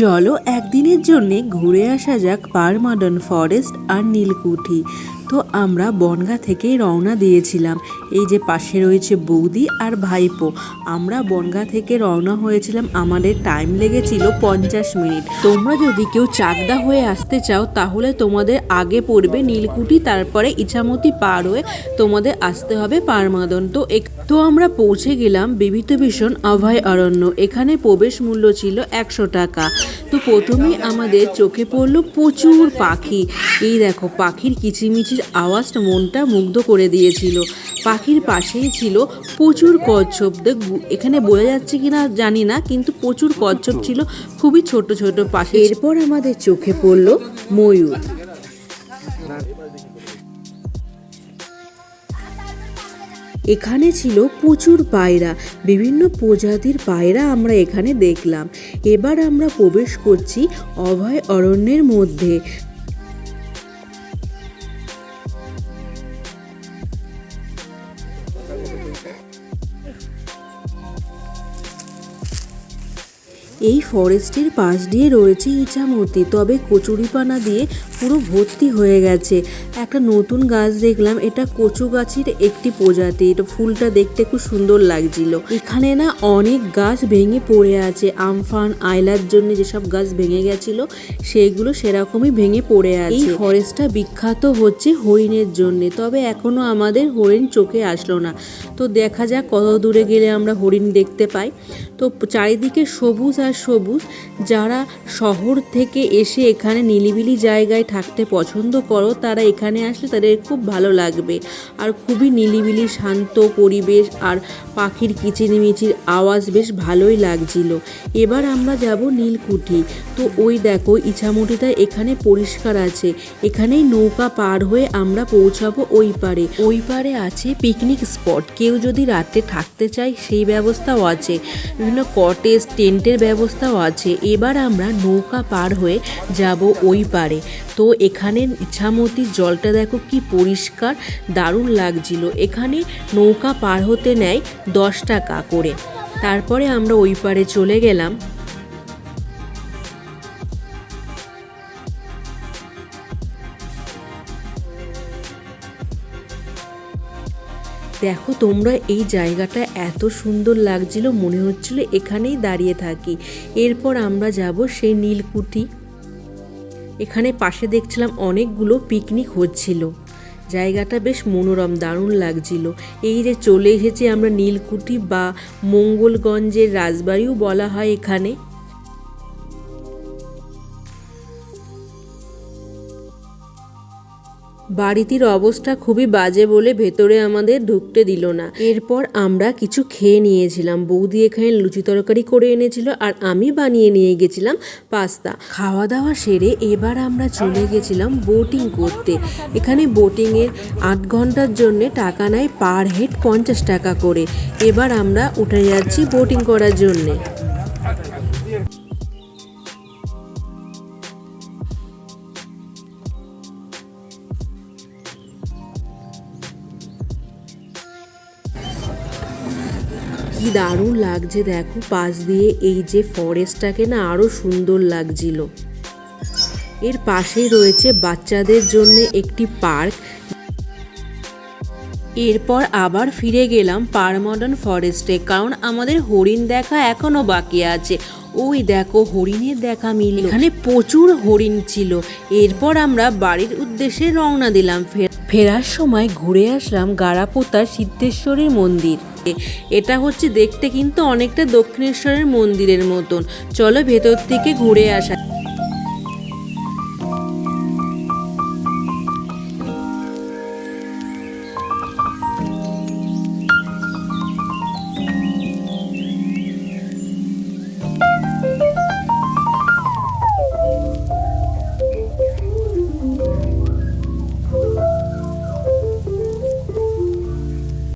চলো একদিনের জন্যে ঘুরে আসা যাক পারমাডন ফরেস্ট আর নীলকুঠি। তো আমরা বনগা থেকে রওনা দিয়েছিলাম। এই যে পাশে রয়েছে বৌদি আর ভাইপো। আমরা বনগা থেকে রওনা হয়েছিলাম। আমাদের টাইম লেগেছিল পঞ্চাশ মিনিট। তোমরা যদি কেউ চাকদা হয়ে আসতে চাও, তাহলে তোমাদের আগে পড়বে নীলকুঠি, তারপরে ইছামতি পার হয়ে তোমাদের আসতে হবে পারমাদন তো এক- তো আমরা পৌঁছে গেলাম বিভূতিভূষণ অভয় অরণ্য এখানে প্রবেশ মূল্য ছিল একশো টাকা। তো প্রথমেই আমাদের চোখে পড়ল প্রচুর পাখি। এই দেখো, পাখির কিচিমিচির আওয়াজটা মনটা মুগ্ধ করে দিয়েছিল। পাখির পাশেই ছিল প্রচুর কচ্ছপ। এখানে বোঝা যাচ্ছে কিনা জানি না, কিন্তু প্রচুর কচ্ছপ ছিল। খুবই ছোট ছোট পাখি। এরপর আমাদের চোখে পড়ল ময়ূর। এখানে ছিল প্রচুর পায়রা, বিভিন্ন প্রজাতির পায়রা আমরা এখানে দেখলাম। এবার আমরা প্রবেশ করছি অভয় অরণ্যের মধ্যে। এই ফরেস্টের পাশ দিয়ে রয়েছে ইছামতি তবে কচুরিপানা দিয়ে পুরো ভর্তি হয়ে গেছে। একটা নতুন গাছ দেখলাম, এটা কচু গাছের একটি প্রজাতি। এটা ফুলটা দেখতে খুব সুন্দর লাগছিল। এখানে না অনেক গাছ ভেঙে পড়ে আছে। আমফান আয়লার জন্য যেসব গাছ ভেঙে গেছিল, সেইগুলো সেরকমই ভেঙে পড়ে আছে। এই ফরেস্টটা বিখ্যাত হচ্ছে হরিণের জন্য, তবে এখনও আমাদের হরিণ চোখে আসলো না। তো দেখা যাক কত দূরে গেলে আমরা হরিণ দেখতে পাই। তো চারিদিকে সবুজ আর সবুজ, যারা শহর থেকে এসে এখানে নিলিবিলি জায়গায় থাকতে পছন্দ করো, তারা এখানে আসলে তাদের খুব ভালো লাগবে। আর খুবই নিলিবিলি, শান্ত পরিবেশ আর পাখির কিচিরমিচির আওয়াজ বেশ ভালোই লাগছিল। এবার আমরা যাব নীলকুঠি। তো ওই দেখো, ইছামতিটা এখানে পরিষ্কার আছে। এখানেই নৌকা পার হয়ে আমরা পৌঁছাবো ওই পারে। ওই পারে আছে পিকনিক স্পট কেউ যদি রাতে থাকতে চায়, সেই ব্যবস্থাও আছে। বিভিন্ন কটেজ টেন্টের ব্যবস্থাও আছে। এবার আমরা নৌকা পার হয়ে যাব ওই পারে। তো এখানে ইছামতির জলটা দেখো কি পরিষ্কার, দারুণ লাগছিল। এখানে নৌকা পার হতে নেয় দশ টাকা করে। তারপরে আমরা ওই পারে চলে গেলাম। দেখো তোমরা এই জায়গাটা এত সুন্দর লাগছিল, মনে হচ্ছিল এখানেই দাঁড়িয়ে থাকি। এরপর আমরা যাব সেই নীলকুঠি। এখানে পাশে দেখছিলাম অনেকগুলো পিকনিক হচ্ছিল। জায়গাটা বেশ মনোরম, দারুণ লাগছিল। এই যে চলে এসেছি আমরা নীলকুঠি বা মঙ্গলগঞ্জের রাজবাড়িও বলা হয় এখানে। বাড়িটির অবস্থা খুবই বাজে বলে ভেতরে আমাদের ঢুকতে দিল না। এরপর আমরা কিছু খেয়ে নিয়েছিলাম। বৌদি এখানে লুচি তরকারি করে এনেছিল আর আমি বানিয়ে নিয়ে গেছিলাম পাস্তা। খাওয়া দাওয়া সেরে এবার আমরা চলে গেছিলাম বোটিং করতে। এখানে বোটিংয়ের আট ঘণ্টার জন্যে টাকা নেয় পার হেড পঞ্চাশ টাকা করে। এবার আমরা উঠে যাচ্ছি বোটিং করার জন্যে। কি দারুণ লাগছে দেখো, পাশ দিয়ে এই যে ফরেস্টটাকে না আরও সুন্দর লাগছিল। এর পাশেই রয়েছে বাচ্চাদের জন্য একটি পার্ক এরপর আবার ফিরে গেলাম পারমডার্ন ফরেস্টে কারণ আমাদের হরিণ দেখা এখনও বাকি আছে। ওই দেখো হরিণের দেখা মিল এখানে প্রচুর হরিণ ছিল। এরপর আমরা বাড়ির উদ্দেশ্যে রওনা দিলাম। ফের- ফেরার সময় ঘুরে আসলাম গারাপোতার সিদ্ধেশ্বরের মন্দির। এটা হচ্ছে দেখতে কিন্তু অনেকটা দক্ষিণেশ্বরের মন্দিরের মতন। চলো ভেতর থেকে ঘুরে আসা